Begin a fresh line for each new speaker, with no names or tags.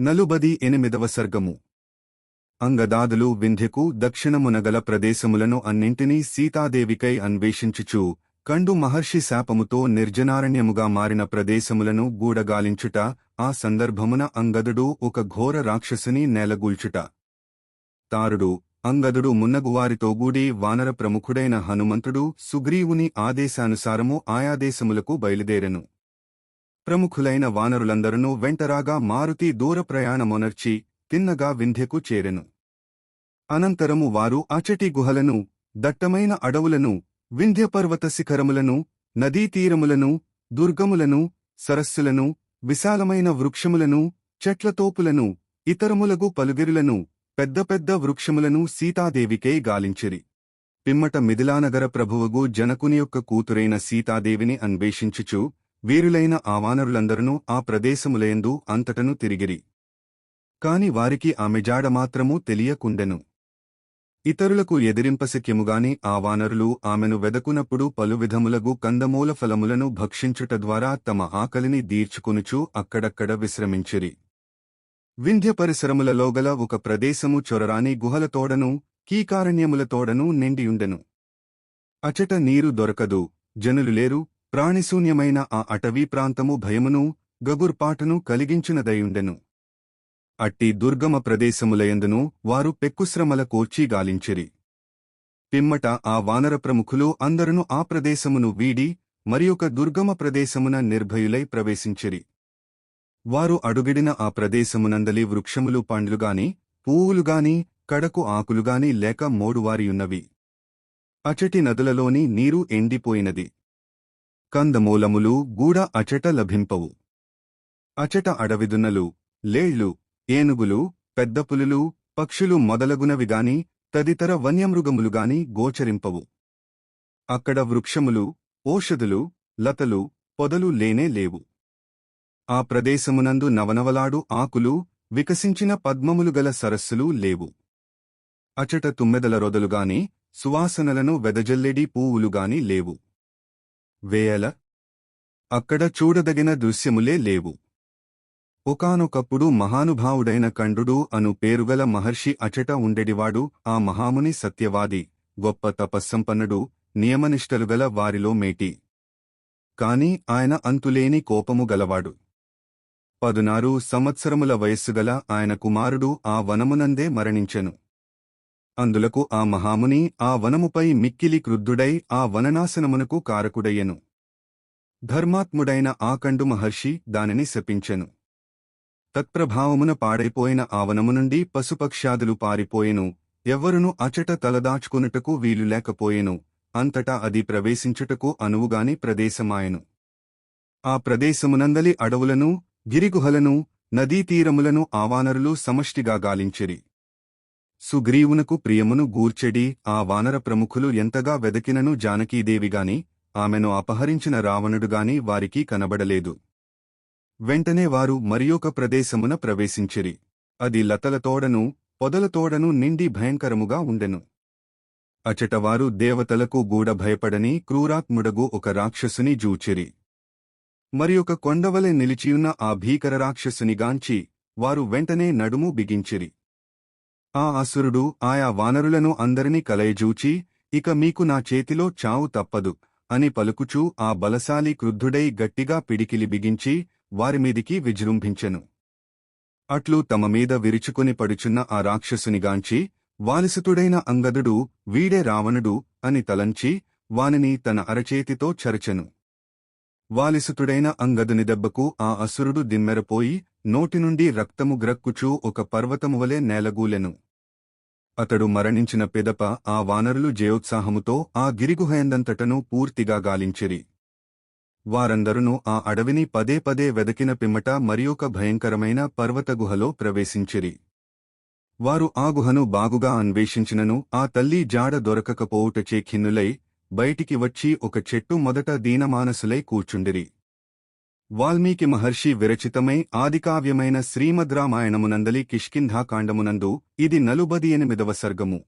నలుబది ఎనిమిదవ సర్గము. అంగదాదులు వింధ్యకు దక్షిణమునగల ప్రదేశములను అన్నింటినీ సీతాదేవికై అన్వేషించుచు కండు మహర్షి శాపముతో నిర్జనారణ్యముగా మారిన ప్రదేశములను గూడగాలించుట ఆ సందర్భమున అంగదుడు ఒక ఘోర రాక్షసుని నేలగూల్చుట. తారుడు అంగదుడు మున్నగువారితో గూడి వానర ప్రముఖుడైన హనుమంతుడు సుగ్రీవుని ఆదేశానుసారము ఆయాదేశములకు బయలుదేరెను. ప్రముఖులైన వానరులందరూ వెంటరాగా మారుతి దూర ప్రయాణమొనర్చి తిన్నగా వింధ్యకు చేరెను. అనంతరము వారు అచటి గుహలను దట్టమైన అడవులను వింధ్యపర్వత శిఖరములను నదీతీరములను దుర్గములను సరస్సులను విశాలమైన వృక్షములను చెట్లతోపులను ఇతరములగు పలుగిరులను పెద్ద పెద్ద వృక్షములను సీతాదేవికే గాలించిరి. పిమ్మట మిథిలానగర ప్రభువుగు జనకుని యొక్క కూతురైన సీతాదేవిని అన్వేషించుచు వీరులైన ఆ వానరులందరూ ఆ ప్రదేశములయందు అంతటను తిరిగిరి. కాని వారికి ఆమె జాడ మాత్రమూ తెలియకుండెను. ఇతరులకు ఎదిరింపశక్యముగాని ఆ వానరులు ఆమెను వెదకునప్పుడు పలు విధములగు కందమూల ఫలములను భక్షించుట ద్వారా తమ ఆకలిని దీర్చుకునుచూ అక్కడక్కడ విశ్రమించిరి. వింధ్య పరిసరములలోగల ఒక ప్రదేశము చొరరాని గుహలతోడను కీకారణ్యములతోడను నిండియుండెను. అచట నీరు దొరకదు. జనులు లేరు. ప్రాణిశూన్యమైన ఆ అటవీ ప్రాంతము భయమును గగుర్పాటును కలిగించినదయుండెను. అట్టి దుర్గమ ప్రదేశములయందును వారు పెక్కుశ్రమల కోర్చి గాలించిరి. పిమ్మట ఆ వానర ప్రముఖులు అందరును ఆ ప్రదేశమును వీడి మరియొక దుర్గమ ప్రదేశమున నిర్భయులై ప్రవేశించిరి. వారు అడుగిడిన ఆ ప్రదేశమునందలి వృక్షములు పండ్లుగాని పువ్వులుగాని కడకు ఆకులుగాని లేక మోడువారియున్నవి. అచటి నదులలోని నీరు ఎండిపోయినది. కందమూలములు గూడ అచట లభింపవు. అచట అడవిదున్నలు లేళ్ళు ఏనుగులు పెద్ద పులులు పక్షులు మొదలగునవిగాని తదితర వన్యమృగములుగాని గోచరింపవు. అక్కడ వృక్షములు ఓషధులు లతలు పొదలు లేనే లేవు. ఆ ప్రదేశమునందు నవనవలాడు ఆకులు వికసించిన పద్మములు గల సరస్సులు లేవు. అచట తుమ్మెదల రొదలుగాని సువాసనలను వెదజల్లెడి పూవులుగాని లేవు. వేయల? అక్కడ చూడదగిన దృశ్యములే లేవు. ఒకానొకప్పుడు మహానుభావుడైన కండుడు అను పేరుగల మహర్షి అచట ఉండెడివాడు ఆ మహాముని సత్యవాది గొప్ప తపస్సంపన్నుడు నియమనిష్టలుగల వారిలో మేటి. కాని ఆయన అంతులేని కోపము గలవాడు. పదునారు సంవత్సరముల వయస్సుగల ఆయన కుమారుడు ఆ వనమునందే మరణించెను. అందులకు ఆ మహాముని ఆ వనముపై మిక్కిలి క్రుద్ధుడై ఆ వననాశనమునకు కారకుడయ్యను. ధర్మాత్ముడైన ఆకండు మహర్షి దానిని శపించెను. తత్ప్రభావమున పాడైపోయిన ఆవనము నుండి పశుపక్ష్యాదులు పారిపోయెను. ఎవ్వరును అచట తలదాచుకునుటకు వీలు లేకపోయెను. అంతటా అది ప్రవేశించుటకు అనువుగాని ప్రదేశమాయెను. ఆ ప్రదేశమునందలి అడవులను గిరిగుహలను నదీతీరములను ఆవానరులు సమష్టిగా గాలించిరి. సుగ్రీవునకు ప్రియమును గూర్చెడి ఆ వానర ప్రముఖులు ఎంతగా వెదకినను జానకీదేవిగాని ఆమెను అపహరించిన రావణుడుగాని వారికి కనబడలేదు. వెంటనే వారు మరియొక ప్రదేశమున ప్రవేశించిరి. అది లతలతోడను పొదలతోడను నిండి భయంకరముగా ఉండెను. అచటవారు దేవతలకు గూడ భయపడని క్రూరాత్ముడగు ఒక రాక్షసుని జూచిరి. మరియొక కొండవలె నిలిచియున్న ఆ భీకర రాక్షసునిగాంచి వారు వెంటనే నడుము బిగించిరి. ఆ అసురుడు ఆయా వానరులను అందరినీ కలయజూచి ఇక మీకు నా చేతిలో చావు తప్పదు అని పలుకుచూ ఆ బలశాలి క్రుద్ధుడై గట్టిగా పిడికిలి బిగించి వారిమీదికి విజృంభించెను. అట్లు తమమీద విరుచుకుని పడుచున్న ఆ రాక్షసునిగాంచి వాలిసుతుడైన అంగదుడు వీడే రావణుడు అని తలంచి వానిని తన అరచేతితో చరచెను. వాలిసుతుడైన అంగదుని దెబ్బకు ఆ అసురుడు దిమ్మెరపోయి నోటి నుండి రక్తము గ్రక్కుచూ ఒక పర్వతమువలే నేలగూలెను. అతడు మరణించిన పిదప ఆ వానరులు జయోత్సాహముతో ఆ గిరిగుహయందంతటను పూర్తిగా గాలించిరి. వారందరును ఆ అడవిని పదే పదే వెదకిన పిమ్మట మరియొక భయంకరమైన పర్వతగుహలో ప్రవేశించిరి. వారు ఆ గుహను బాగుగా అన్వేషించినను ఆ తల్లి జాడ దొరకకపోవుటచే ఖిన్నులై బయటికి వచ్చి ఒక చెట్టు మొదట దీనమానసులై కూర్చుండిరి. వాల్మీకి మహర్షి విరచితమై ఆదికావ్యమైన శ్రీమద్ రామాయణమునందలి కిష్కింధాకాండమునందు ఇది నలుబది ఎనిమిదవ సర్గము.